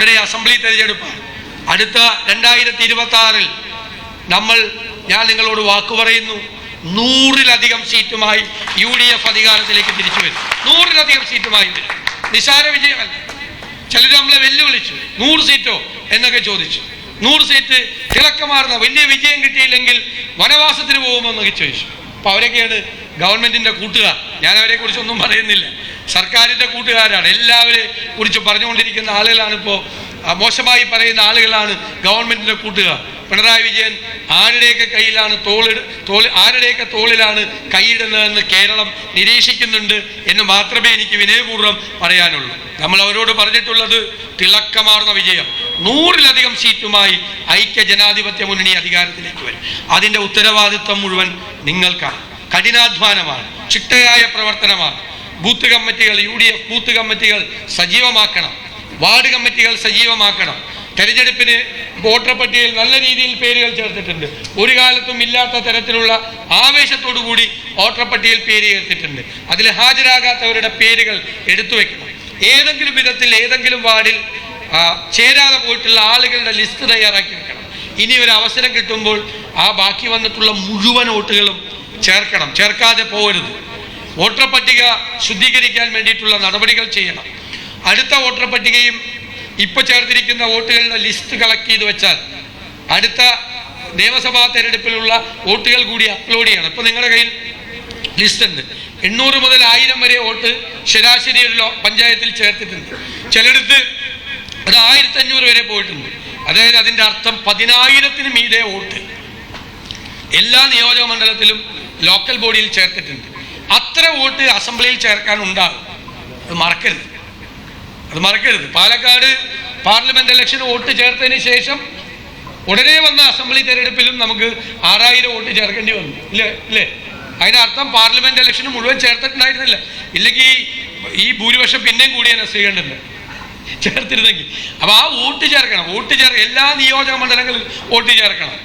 ഉടനെ അസംബ്ലി തെരഞ്ഞെടുപ്പ് അടുത്ത രണ്ടായിരത്തി ഇരുപത്തി ആറിൽ നമ്മൾ ഞാൻ നിങ്ങളോട് വാക്കു പറയുന്നു നൂറിലധികം സീറ്റുമായി യു ഡി എഫ് അധികാരത്തിലേക്ക് തിരിച്ചു വരും. നൂറിലധികം സീറ്റുമായി വരും. നിസാര വിജയമല്ല. ചിലർ നമ്മളെ വെല്ലുവിളിച്ചു നൂറ് സീറ്റോ എന്നൊക്കെ ചോദിച്ചു. നൂറ് സീറ്റ് തിളക്കമാർന്ന വലിയ വിജയം കിട്ടിയില്ലെങ്കിൽ വനവാസത്തിന് പോകുമെന്നൊക്കെ ചോദിച്ചു. അപ്പൊ അവരൊക്കെയാണ് ഗവൺമെന്റിന്റെ കൂട്ടുകാർ. ഞാൻ അവരെ കുറിച്ചൊന്നും പറയുന്നില്ല. സർക്കാരിന്റെ കൂട്ടുകാരാണ്. എല്ലാവരെ കുറിച്ച് പറഞ്ഞുകൊണ്ടിരിക്കുന്ന ആളുകളാണ് ഇപ്പോ മോശമായി പറയുന്ന ആളുകളാണ് ഗവൺമെന്റിന്റെ കൂട്ടുകാർ. പിണറായി വിജയൻ ആരുടെയൊക്കെ കയ്യിലാണ് തോളിട തോൾ ആരുടെയൊക്കെ തോളിലാണ് കൈയിടുന്നതെന്ന് കേരളം നിരീക്ഷിക്കുന്നുണ്ട് എന്ന് മാത്രമേ എനിക്ക് വിനയപൂർവം പറയാനുള്ളൂ. നമ്മൾ അവരോട് പറഞ്ഞിട്ടുള്ളത് തിളക്കമാർന്ന വിജയം. നൂറിലധികം സീറ്റുമായി ഐക്യ ജനാധിപത്യ മുന്നണി അധികാരത്തിലേക്ക് വരും. അതിന്റെ ഉത്തരവാദിത്വം മുഴുവൻ നിങ്ങൾക്കാണ്. കഠിനാധ്വാനമാണ് ചിട്ടയായ പ്രവർത്തനമാണ്. ബൂത്ത് കമ്മിറ്റികൾ യു ഡി എഫ് ബൂത്ത് കമ്മിറ്റികൾ സജീവമാക്കണം. വാർഡ് കമ്മിറ്റികൾ സജീവമാക്കണം. തെരഞ്ഞെടുപ്പിന് വോട്ടർ പട്ടികയിൽ നല്ല രീതിയിൽ പേരുകൾ ചേർത്തിട്ടുണ്ട്. ഒരു കാലത്തും ഇല്ലാത്ത തരത്തിലുള്ള ആവേശത്തോടു കൂടി വോട്ടർ പട്ടികയിൽ പേര് ചേർത്തിട്ടുണ്ട്. അതിൽ ഹാജരാകാത്തവരുടെ പേരുകൾ എടുത്തു വെക്കണം. ഏതെങ്കിലും വിധത്തിൽ ഏതെങ്കിലും വാർഡിൽ ചേരാതെ പോയിട്ടുള്ള ആളുകളുടെ ലിസ്റ്റ് തയ്യാറാക്കി വെക്കണം. ഇനി ഒരു അവസരം കിട്ടുമ്പോൾ ആ ബാക്കി വന്നിട്ടുള്ള മുഴുവൻ വോട്ടുകളും ചേർക്കണം. ചേർക്കാതെ പോകരുത്. വോട്ടർ പട്ടിക ശുദ്ധീകരിക്കാൻ വേണ്ടിയിട്ടുള്ള നടപടികൾ ചെയ്യണം. അടുത്ത വോട്ടർ പട്ടികയും ഇപ്പോൾ ചേർത്തിരിക്കുന്ന വോട്ടുകളുടെ ലിസ്റ്റ് കളക്ട് ചെയ്ത് വെച്ചാൽ അടുത്ത നിയമസഭാ തെരഞ്ഞെടുപ്പിലുള്ള വോട്ടുകൾ കൂടി അപ്ലോഡ് ചെയ്യണം. ഇപ്പൊ നിങ്ങളുടെ കയ്യിൽ ലിസ്റ്റ് ഉണ്ട്. എണ്ണൂറ് മുതൽ ആയിരം വരെ വോട്ട് ശരാശരി ഒരു പഞ്ചായത്തിൽ ചേർത്തിട്ടുണ്ട്. ചിലയിടത്ത് അത് ആയിരത്തഞ്ഞൂറ് വരെ പോയിട്ടുണ്ട്. അതായത് അതിന്റെ അർത്ഥം പതിനായിരത്തിന് മീതെ വോട്ട്. എല്ലാ നിയോജക മണ്ഡലത്തിലും ലോക്കൽ ബോഡിയിൽ ചേർത്തിട്ടുണ്ട്. അത്ര വോട്ട് അസംബ്ലിയിൽ ചേർക്കാൻ ഉണ്ടാകും. അത് മറക്കരുത്. അത് മറക്കരുത്. പാലക്കാട് പാർലമെന്റ് ഇലക്ഷൻ വോട്ട് ചേർത്തതിന് ശേഷം ഉടനെ വന്ന അസംബ്ലി തെരഞ്ഞെടുപ്പിലും നമുക്ക് ആറായിരം വോട്ട് ചേർക്കേണ്ടി വന്നു. ഇല്ലേ? ഇല്ലേ? അതിനർത്ഥം പാർലമെന്റ് ഇലക്ഷൻ മുഴുവൻ ചേർത്തിട്ടുണ്ടായിരുന്നില്ല. ഇല്ലെങ്കിൽ ഈ ഭൂരിപക്ഷം പിന്നെയും കൂടിയാണ് ചെയ്യേണ്ടത് ചേർത്തിരുന്നെങ്കിൽ. അപ്പൊ ആ വോട്ട് ചേർക്കണം. വോട്ട് ചേർ എല്ലാ നിയോജക മണ്ഡലങ്ങളിലും വോട്ട് ചേർക്കണം.